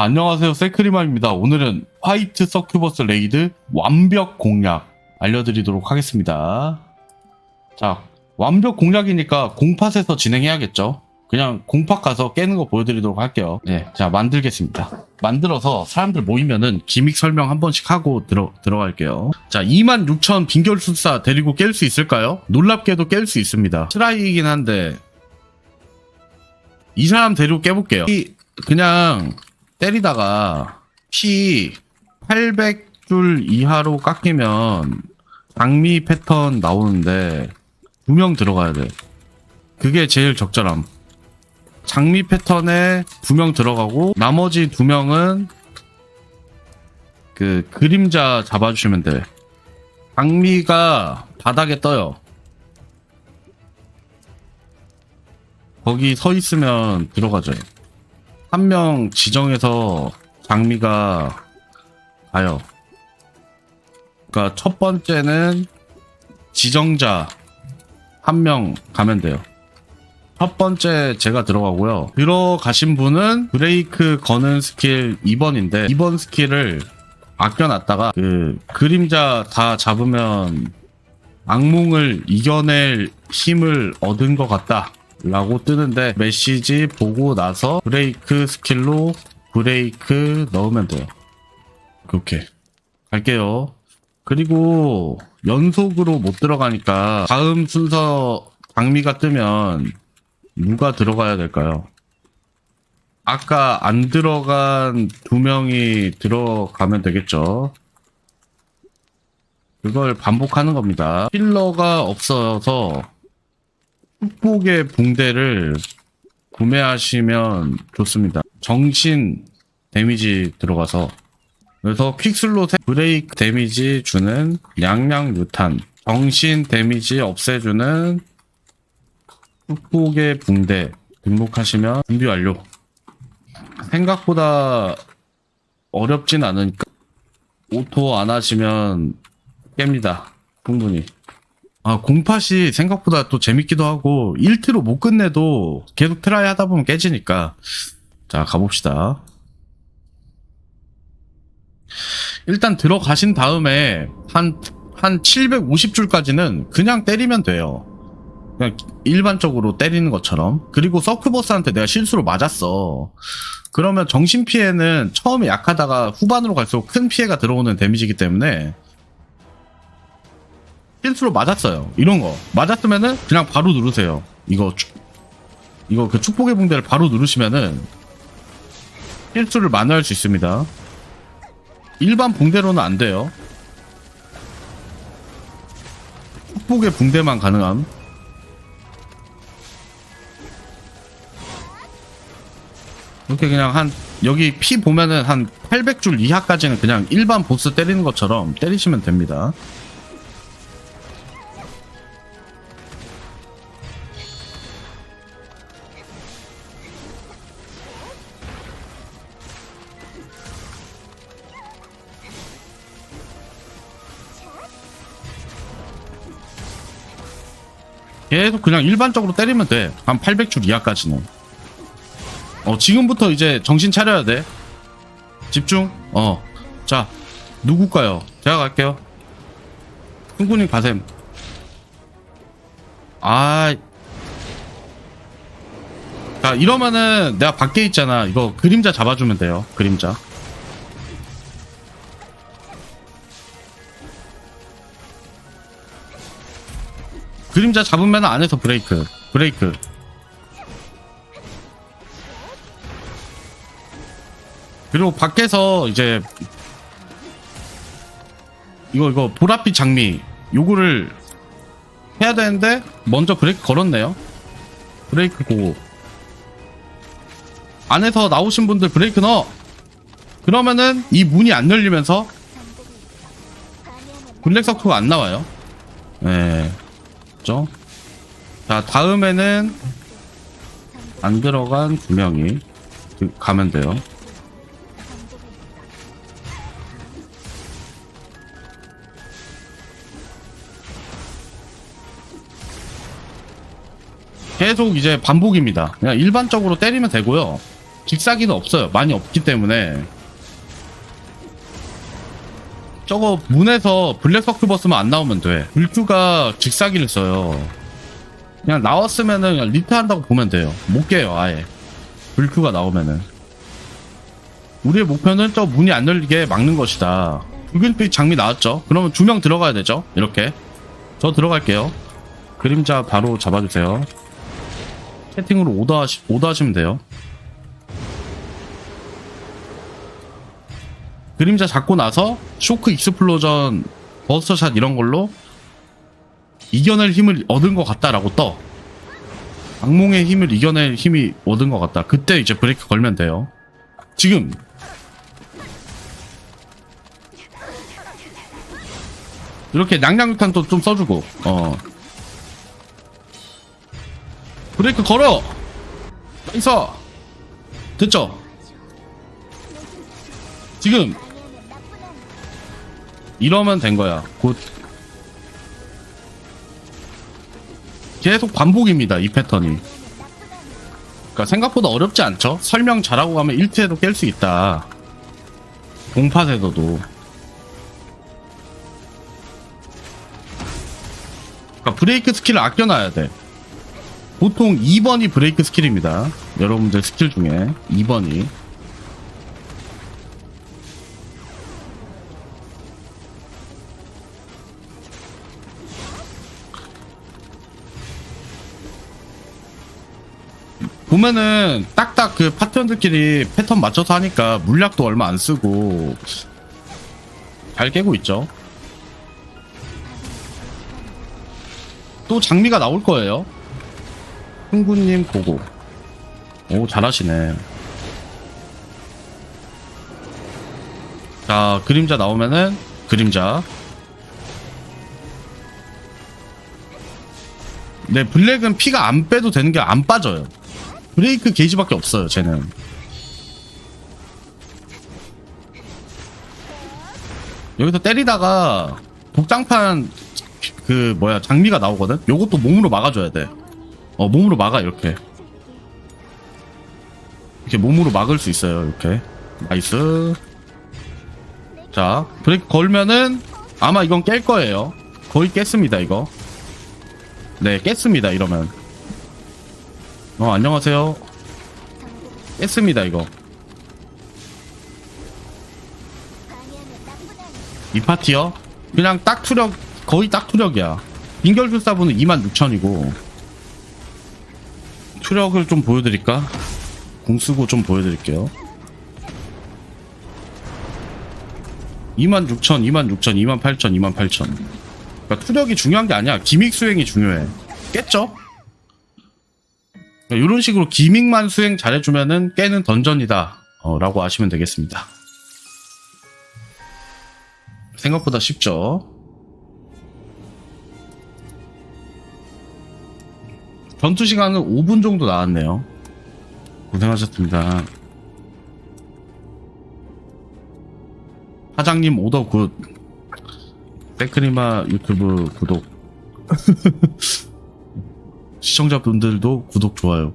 안녕하세요 세크리마입니다. 오늘은 화이트 서큐버스 레이드 완벽 공략 알려드리도록 하겠습니다. 자 완벽 공략이니까 공팟에서 진행해야겠죠? 그냥 공팟 가서 깨는 거 보여드리도록 할게요. 네 자 만들겠습니다. 만들어서 사람들 모이면은 기믹 설명 한 번씩 하고 들어, 들어갈게요. 자 26,000 빈결술사 데리고 깰 수 있을까요? 놀랍게도 깰 수 있습니다. 트라이이긴 한데 이 사람 데리고 깨볼게요. 이- 그냥 때리다가 피 800줄 이하로 깎이면 장미 패턴 나오는데 두 명 들어가야 돼. 그게 제일 적절함. 장미 패턴에 두 명 들어가고 나머지 두 명은 그 그림자 잡아주시면 돼. 장미가 바닥에 떠요. 거기 서 있으면 들어가죠. 한 명 지정해서 장미가 가요. 그러니까 첫 번째는 지정자 한 명 가면 돼요. 첫 번째 제가 들어가고요. 들어가신 분은 브레이크 거는 스킬 2번인데 2번 스킬을 아껴놨다가 그 그림자 다 잡으면 악몽을 이겨낼 힘을 얻은 것 같다. 라고 뜨는데 메시지 보고 나서 브레이크 스킬로 브레이크 넣으면 돼요. 그렇게 갈게요. 그리고 연속으로 못 들어가니까 다음 순서 장미가 뜨면 누가 들어가야 될까요? 아까 안 들어간 두 명이 들어가면 되겠죠. 그걸 반복하는 겁니다. 힐러가 없어서 축복의 붕대를 구매하시면 좋습니다. 정신 데미지 들어가서. 그래서 퀵슬롯에 브레이크 데미지 주는 양양 유탄 정신 데미지 없애주는 축복의 붕대 등록하시면 준비 완료. 생각보다 어렵진 않으니까 오토 안 하시면 깹니다. 충분히 아, 공팟이 생각보다 또 재밌기도 하고 1트로 못 끝내도 계속 트라이 하다 보면 깨지니까. 자 가봅시다. 일단 들어가신 다음에 한, 한 750줄까지는 그냥 때리면 돼요. 그냥 일반적으로 때리는 것처럼. 그리고 서큐버스한테 내가 실수로 맞았어. 그러면 정신 피해는 처음에 약하다가 후반으로 갈수록 큰 피해가 들어오는 데미지이기 때문에 실수로 맞았어요. 이런 거 맞았으면은 그냥 바로 누르세요. 이거 축- 이거 그 축복의 붕대를 바로 누르시면은 실수를 만회할 수 있습니다. 일반 붕대로는 안 돼요. 축복의 붕대만 가능함. 이렇게 그냥 한 여기 피 보면은 한 800줄 이하까지는 그냥 일반 보스 때리는 것처럼 때리시면 됩니다. 계속 그냥 일반적으로 때리면 돼. 한 800줄 이하까지는. 어, 지금부터 이제 정신 차려야 돼. 집중. 어. 자, 누굴까요? 제가 갈게요. 흥군님 가셈. 아. 자, 이러면은 내가 밖에 있잖아. 이거 그림자 잡아주면 돼요. 그림자. 그림자 잡으면 안에서 브레이크. 브레이크. 그리고 밖에서 이제 이거 이거 보랏빛 장미 요거를 해야 되는데 먼저 브레이크 걸었네요. 브레이크 고고. 안에서 나오신 분들 브레이크 넣어. 그러면은 이 문이 안 열리면서 블랙 서클가 안 나와요. 예. 그죠? 자, 다음에는 안 들어간 두 명이 그- 가면 돼요. 계속 이제 반복입니다. 그냥 일반적으로 때리면 되고요. 직사기는 없어요. 많이 없기 때문에. 저거 문에서 블랙 서큐버스만 안 나오면 돼. 불큐가 직사기를 써요. 그냥 나왔으면은 그냥 리트 한다고 보면 돼요. 못 깨요, 아예. 불큐가 나오면은. 우리의 목표는 저 문이 안 열리게 막는 것이다. 붉은빛 장미 나왔죠? 그러면 두 명 들어가야 되죠? 이렇게. 저 들어갈게요. 그림자 바로 잡아주세요. 채팅으로 오더하시, 오더하시면 돼요. 그림자 잡고 나서 쇼크 익스플로전 버스터샷 이런 걸로 이겨낼 힘을 얻은 것 같다라고 떠. 악몽의 힘을 이겨낼 힘이 얻은 것 같다. 그때 이제 브레이크 걸면 돼요. 지금 이렇게 냥냥육탄도 좀 써주고 어 브레이크 걸어 있어 됐죠 지금 이러면 된 거야. 곧. 계속 반복입니다 이 패턴이. 그러니까 생각보다 어렵지 않죠? 설명 잘하고 가면 1트에도 깰 수 있다. 공팟에서도. 그러니까 브레이크 스킬을 아껴놔야 돼. 보통 2번이 브레이크 스킬입니다. 여러분들 스킬 중에 2번이 보면은 딱딱 그 파트너들끼리 패턴 맞춰서 하니까 물약도 얼마 안 쓰고 잘 깨고 있죠. 또 장미가 나올 거예요. 흥구님 보고. 오 잘하시네. 자 그림자 나오면은 그림자. 네 블랙은 피가 안 빼도 되는 게 안 빠져요. 브레이크 게이지밖에 없어요, 쟤는. 여기서 때리다가 독장판 그 뭐야 장미가 나오거든. 요것도 몸으로 막아줘야 돼. 어 몸으로 막아 이렇게. 이렇게 몸으로 막을 수 있어요. 이렇게. 나이스. 자 브레이크 걸면은 아마 이건 깰 거예요. 거의 깼습니다 이거. 네 깼습니다 이러면. 어 안녕하세요. 깼습니다 이거. 이 파티요? 그냥 딱 투력 거의 딱 투력이야. 빙결술사분은 26,000이고 투력을 좀 보여드릴까? 공 쓰고 좀 보여드릴게요. 26,000, 26,000, 28,000, 28,000. 그러니까 투력이 중요한 게 아니야. 기믹 수행이 중요해. 깼죠? 이런 그러니까 식으로 기믹만 수행 잘해주면은 깨는 던전이다. 어, 라고 아시면 되겠습니다. 생각보다 쉽죠? 전투 시간은 5분 정도 나왔네요. 고생하셨습니다. 사장님 오더 굿. 백크리마 유튜브 구독. 시청자분들도 구독 좋아요.